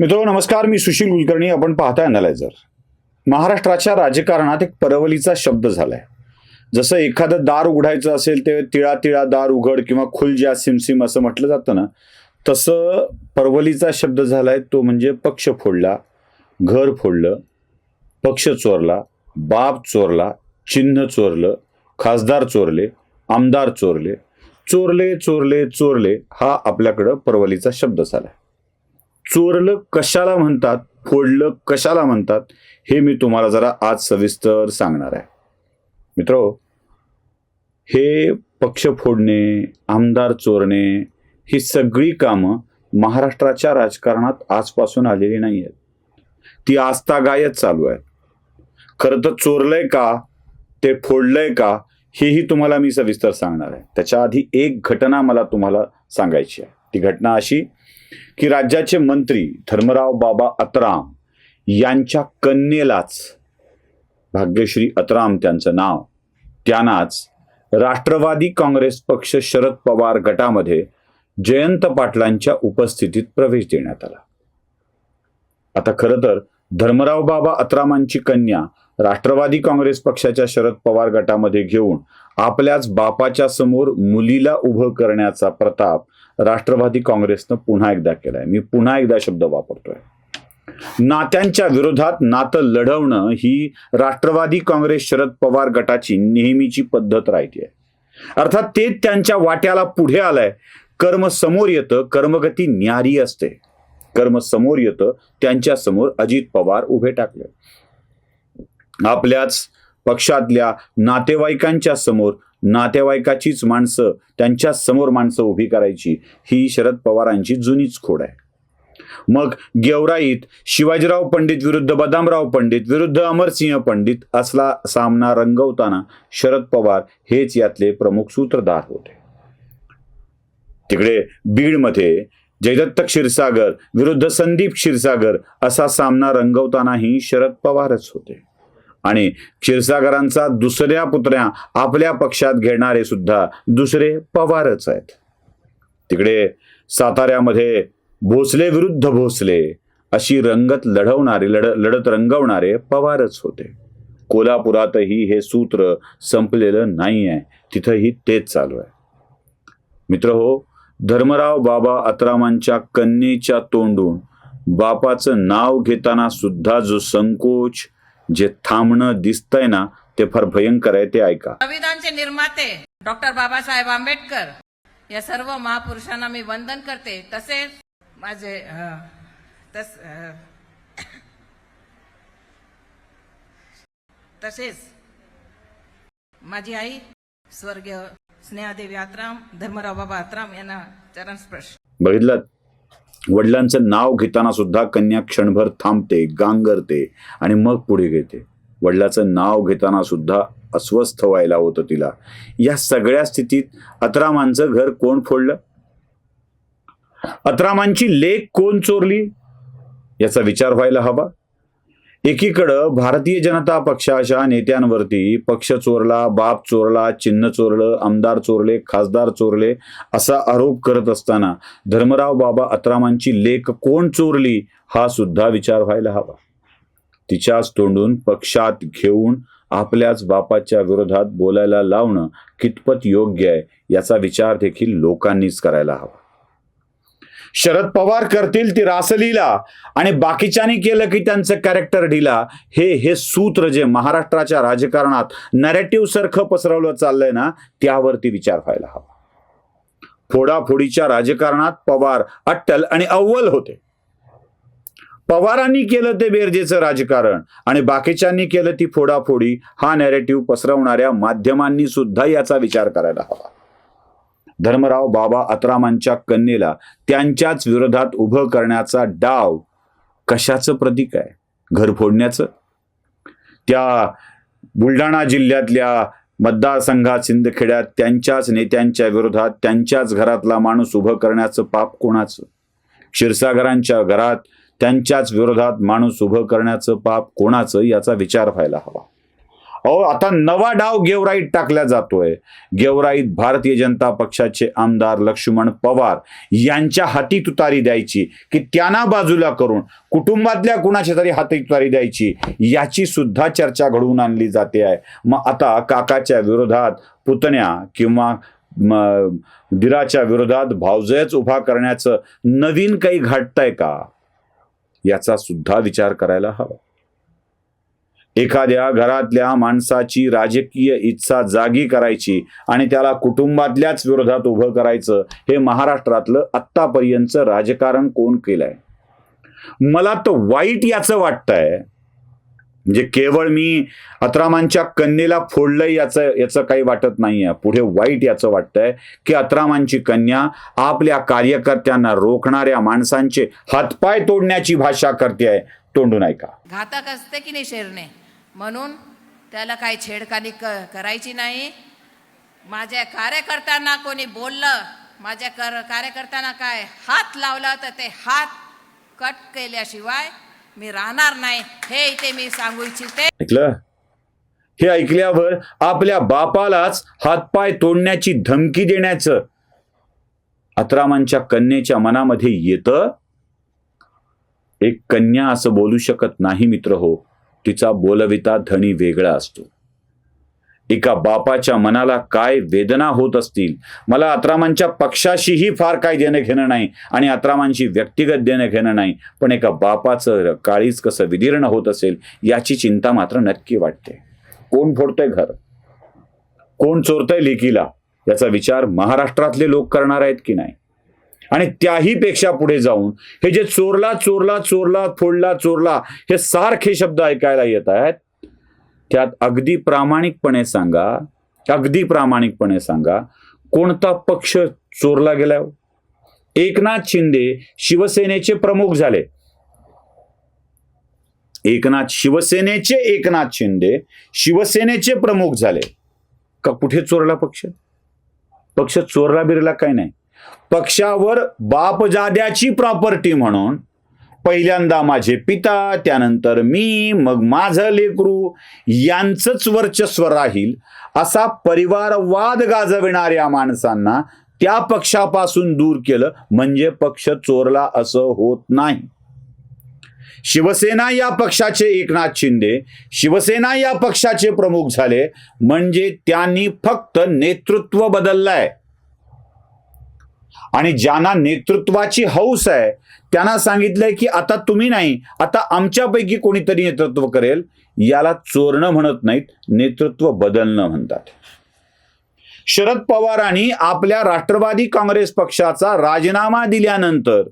मित्र नमस्कार मी सुशील कुलकर्णी. आपण पाहताय अनालायझर महाराष्ट्राच्या राजकारणात एक परवलीचा शब्द झालाय. जसं एखादं दार उघडायचं असेल ते तिळा तिळा दार उघड किंवा खुल ज्या सिमसिम असं म्हटलं जातं ना तसं परवलीचा शब्द झालाय तो म्हणजे पक्ष फोडला घर फोडलं पक्ष चोरला बाप चोरला चिन्ह चोरलं खासदार चोरले आमदार चोरले चोरले चोरले चोरले हा आपल्याकडं परवलीचा शब्द झालाय. चोरलं कशाला म्हणतात फोडलं कशाला म्हणतात हे मी तुम्हाला जरा आज सविस्तर सांगणार आहे. मित्र हे पक्ष फोडणे आमदार चोरणे ही सगळी कामं महाराष्ट्राच्या राजकारणात आजपासून आलेली नाही आहेत. ती आजतागायत चालू आहे खरं तर चोरलंय का ते फोडलंय का हेही तुम्हाला मी सविस्तर सांगणार आहे. त्याच्या आधी एक घटना मला तुम्हाला सांगायची आहे. ती घटना अशी की राज्याचे मंत्री धर्मराव बाबा अतराम यांच्या कन्येलाच भाग्यश्री अतराम त्यांचं नाव त्यांनाच राष्ट्रवादी काँग्रेस पक्ष शरद पवार गटामध्ये जयंत पाटलांच्या उपस्थितीत प्रवेश देण्यात आला. आता खरं तर धर्मराव बाबा अतरामांची कन्या राष्ट्रवादी काँग्रेस पक्षाच्या शरद पवार गटामध्ये घेऊन आपल्याच बापाच्या समोर मुलीला उभं करण्याचा प्रताप राष्ट्रवादी काँग्रेसनं पुन्हा एकदा केलाय. मी पुन्हा एकदा शब्द वापरतोय. नात्यांच्या विरोधात नातं लढवणं ही राष्ट्रवादी काँग्रेस शरद पवार गटाची नेहमीची पद्धत राहते अर्थात ते त्यांच्या वाट्याला पुढे आलंय. कर्म समोर येतं कर्मगती न्यारी असते. कर्म समोर येतं त्यांच्यासमोर अजित पवार उभे टाकले आपल्याच पक्षातल्या नातेवाईकांच्या समोर नातेवाईकाचीच माणसं त्यांच्यासमोर माणसं उभी करायची ही शरद पवारांची जुनीच खोड आहे. मग गेवराईत शिवाजीराव पंडित विरुद्ध बदामराव पंडित विरुद्ध अमरसिंह पंडित असला सामना रंगवताना शरद पवार हेच यातले प्रमुख सूत्रधार होते. तिकडे बीडमध्ये जयदत्त क्षीरसागर विरुद्ध संदीप क्षीरसागर असा सामना रंगवतानाही शरद पवारच होते. आणि क्षीरसागरांचा दुसऱ्या पुतण्या आपल्या पक्षात घेणारे सुद्धा दुसरे पवारच आहेत. तिकडे साताऱ्यामध्ये भोसले विरुद्ध भोसले अशी रंगत लढवणारे लढ लढत रंगवणारे पवारच होते. कोल्हापुरातही हे सूत्र संपलेलं नाही आहे तिथंही तेच चालू आहे. मित्र हो धर्मराव बाबा अतरामांच्या कन्येच्या तोंडून बापाचं नाव घेताना सुद्धा जो संकोच जे थांबणं दिसतंय ना ते फार भयंकर आहे ते ऐका. संविधानचे निर्माते डॉक्टर बाबासाहेब आंबेडकर या सर्व महापुरुषांना मी वंदन करते. तसेच माझे तस तसेच माझी आई स्वर्गीय स्नेहादेवी आत्राम धर्मराव बाबा आत्राम यांना चरण स्पर्श बघितलं? वडिलांचं नाव घेताना सुद्धा कन्या क्षणभर थांबते गांगरते आणि मग पुढे घेते. वडिलाचं नाव घेताना सुद्धा अस्वस्थ व्हायला होतं तिला. या सगळ्या स्थितीत अतरामांचं घर कोण फोडलं? अतरामांची लेख कोण चोरली? याचा विचार व्हायला हवा. एकीकडं भारतीय जनता पक्षाच्या नेत्यांवरती पक्ष चोरला बाप चोरला चिन्ह चोरलं आमदार चोरले खासदार चोरले असा आरोप करत असताना धर्मराव बाबा अतरामांची लेख कोण चोरली हा सुद्धा विचार व्हायला हवा. तिच्याच तोंडून पक्षात घेऊन आपल्याच बापाच्या विरोधात बोलायला लावणं कितपत योग्य आहे याचा विचार देखील लोकांनीच करायला हवा. शरद पवार करतील ती रासलीला आणि बाकीच्यांनी केलं की त्यांचं कॅरेक्टर ढिला. हे हे सूत्र जे महाराष्ट्राच्या राजकारणात नॅरेटिव्ह सारखं पसरवलं चाललंय ना त्यावरती विचार व्हायला हवा. फोडाफोडीच्या राजकारणात पवार अट्टल आणि अव्वल होते. पवारांनी केलं ते बेरजेचं राजकारण आणि बाकीच्यांनी केलं ती फोडाफोडी हा नॅरेटिव्ह पसरवणाऱ्या माध्यमांनी सुद्धा याचा विचार करायला हवा. धर्मराव बाबा अत्रामांच्या कन्येला त्यांच्याच विरोधात उभं करण्याचा डाव कशाचं प्रतीक आहे? घर फोडण्याचं? त्या बुलढाणा जिल्ह्यातल्या मतदारसंघात सिंदखेड्यात त्यांच्याच नेत्यांच्या विरोधात त्यांच्याच घरातला माणूस उभं करण्याचं पाप कोणाचं? क्षीरसागरांच्या घरात त्यांच्याच विरोधात माणूस उभं करण्याचं पाप कोणाचं? याचा विचार व्हायला हवा. अहो आता नवा डाव गेवराईत टाकला जातोय. गेवराईत भारतीय जनता पक्षाचे आमदार लक्ष्मण पवार यांच्या हाती तुतारी द्यायची की त्यांना बाजूला करून कुटुंबातल्या कुणाच्या तरी हाती तुतारी द्यायची याची सुद्धा चर्चा घडवून आणली जाते आहे. मग आता काकाच्या विरोधात पुतण्या किंवा दिराच्या विरोधात भावजयच उभा करण्याचं नवीन काही घडतंय का? याचा सुद्धा विचार करायला हवा. एखाद्या घरातल्या माणसाची राजकीय इच्छा जागी करायची आणि त्याला कुटुंबातल्याच विरोधात उभं करायचं हे महाराष्ट्रातलं आत्तापर्यंतचं राजकारण कोण केलंय? मला तर वाईट याचं वाटतंय. म्हणजे केवळ मी अत्रामांच्या कन्येला फोडलंय याचं याचं काही वाटत नाहीये. पुढे वाईट याचं वाटतंय की अत्रामांची कन्या आपल्या कार्यकर्त्यांना रोखणाऱ्या माणसांचे हातपाय तोडण्याची भाषा करते आहे तोंडून ऐका घातक असते की नाही शेरने म्हणून त्याला काही छेडखानी क करायची नाही. माझ्या कार्यकर्त्यांना कोणी बोललं माझ्या कर कार्यकर्त्यांना काय हात लावला तर ते हात कट केल्याशिवाय मी राहणार नाही. हे इथे मी सांगू इच्छिते. ऐकलं? हे ऐकल्यावर आपल्या बापालाच हातपाय तोडण्याची धमकी देण्याचं अत्रामांच्या कन्येच्या मनामध्ये येतं? एक कन्या असं बोलू शकत नाही मित्र हो. तिचा बोलविता धनी वेगळा असतो. एका बापाच्या मनाला काय वेदना होत असतील? मला अत्रामांच्या पक्षाशीही फार काय देणं घेणं नाही आणि अत्रामांशी व्यक्तिगत देणं घेणं नाही पण एका बापाचं काळीच कसं विदीर्ण होत असेल याची चिंता मात्र नक्की वाटते. कोण फोडतंय घर? कोण चोरतंय लेकीला? याचा विचार महाराष्ट्रातले लोक करणार आहेत की नाही? आणि त्याही पेक्षा पुढे जाऊन हे जे चोरला चोरला चोरला फोडला चोरला हे सारखे शब्द ऐकायला येत आहेत. त्यात अगदी प्रामाणिकपणे सांगा अगदी प्रामाणिकपणे सांगा कोणता पक्ष चोरला गेलाय? एकनाथ शिंदे शिवसेनेचे प्रमुख झाले. एकनाथ शिवसेनेचे एकनाथ शिंदे शिवसेनेचे प्रमुख झाले. का कुठे चोरला पक्ष? पक्ष चोरला बिरला काय नाही. पक्षावर बापजाद्याची प्रॉपर्टी म्हणून पहिल्यांदा माझे पिता त्यानंतर मी मग माझं लेकरू यांचंच वर्चस्व राहील असा परिवारवाद गाजविणाऱ्या माणसांना त्या पक्षापासून दूर केलं. म्हणजे पक्ष चोरला असं होत नाही. शिवसेना या पक्षाचे एकनाथ शिंदे शिवसेना या पक्षाचे प्रमुख झाले. म्हणजे त्यांनी फक्त नेतृत्व बदललंय. आणि ज्यांना नेतृत्वाची हौस आहे त्यांना सांगितलंय की आता तुम्ही नाही आता आमच्यापैकी कोणीतरी नेतृत्व करेल. याला चोरणं म्हणत नाहीत नेतृत्व बदलणं म्हणतात. शरद पवारांनी आपल्या राष्ट्रवादी काँग्रेस पक्षाचा राजीनामा दिल्यानंतर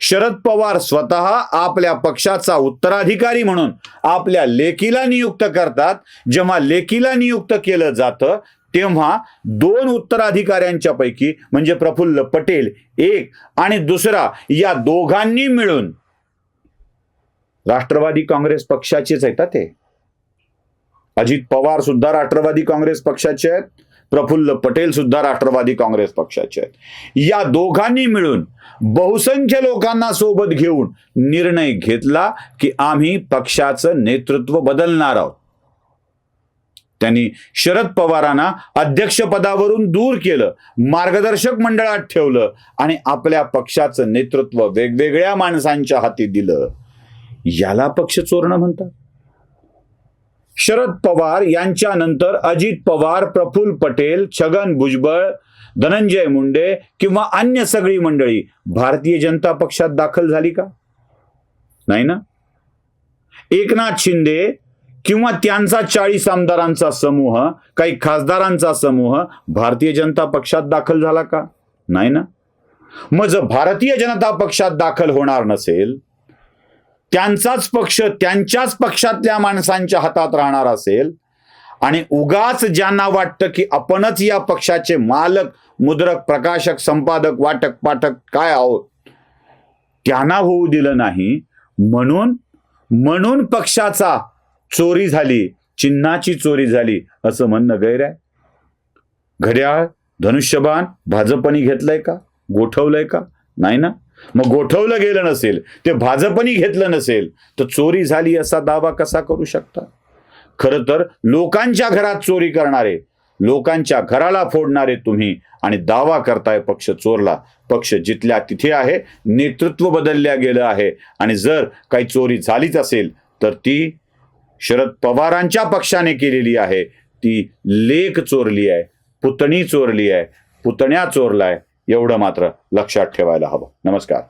शरद पवार स्वतः आपल्या पक्षाचा उत्तराधिकारी म्हणून आपल्या लेकीला नियुक्त करतात. जेव्हा लेकीला नियुक्त केलं जातं तेव्हा दोन उत्तराधिकाऱ्यांच्या पैकी म्हणजे प्रफुल्ल पटेल एक आणि दुसरा या दोघांनी मिळून. राष्ट्रवादी काँग्रेस पक्षाचेच आहेत ते. अजित पवार सुद्धा राष्ट्रवादी काँग्रेस पक्षाचे आहेत. प्रफुल्ल पटेल सुद्धा राष्ट्रवादी काँग्रेस पक्षाचे आहेत. या दोघांनी मिळून बहुसंख्य लोकांना सोबत घेऊन निर्णय घेतला की आम्ही पक्षाचं नेतृत्व बदलणार आहोत. त्यांनी शरद पवारांना अध्यक्षपदावरून दूर केलं मार्गदर्शक मंडळात ठेवलं आणि आपल्या पक्षाचं नेतृत्व वेगवेगळ्या माणसांच्या हाती दिलं. याला पक्ष चोरणं म्हणतात. शरद पवार यांच्यानंतर अजित पवार प्रफुल्ल पटेल छगन भुजबळ धनंजय मुंडे किंवा अन्य सगळी मंडळी भारतीय जनता पक्षात दाखल झाली का? नाही ना? एकनाथ शिंदे किंवा त्यांचा चाळीस आमदारांचा समूह काही खासदारांचा समूह भारतीय जनता पक्षात दाखल झाला का? नाही ना? मग जर भारतीय जनता पक्षात दाखल होणार नसेल त्यांचाच पक्ष त्यांच्याच पक्षातल्या माणसांच्या हातात राहणार असेल आणि उगाच ज्यांना वाटतं की आपणच या पक्षाचे मालक मुद्रक प्रकाशक संपादक वाटक पाठक काय आहोत? त्यांना होऊ दिलं नाही. म्हणून म्हणून पक्षाचा चोरी झाली चिन्हाची चोरी झाली असं म्हणणं गैर आहे. घड्याळ धनुष्यबाण भाजपनी घेतलंय का? गोठवलंय का? नाही ना? मग गोठवलं गेलं नसेल ते भाजपनी घेतलं नसेल तर चोरी झाली असा दावा कसा करू शकता? खरं तर लोकांच्या घरात चोरी करणारे लोकांच्या घराला फोडणारे तुम्ही आणि दावा करताय पक्ष चोरला. पक्ष जिथल्या तिथे आहे नेतृत्व बदलल्या गेलं आहे. आणि जर काही चोरी झालीच असेल तर ती शरद पवारांच्या पक्षाने केलेली आहे. ती लेख चोरली आहे पुतणी चोरली आहे पुतण्या चोरलाय एवढं मात्र लक्षात ठेवायला हवं. नमस्कार.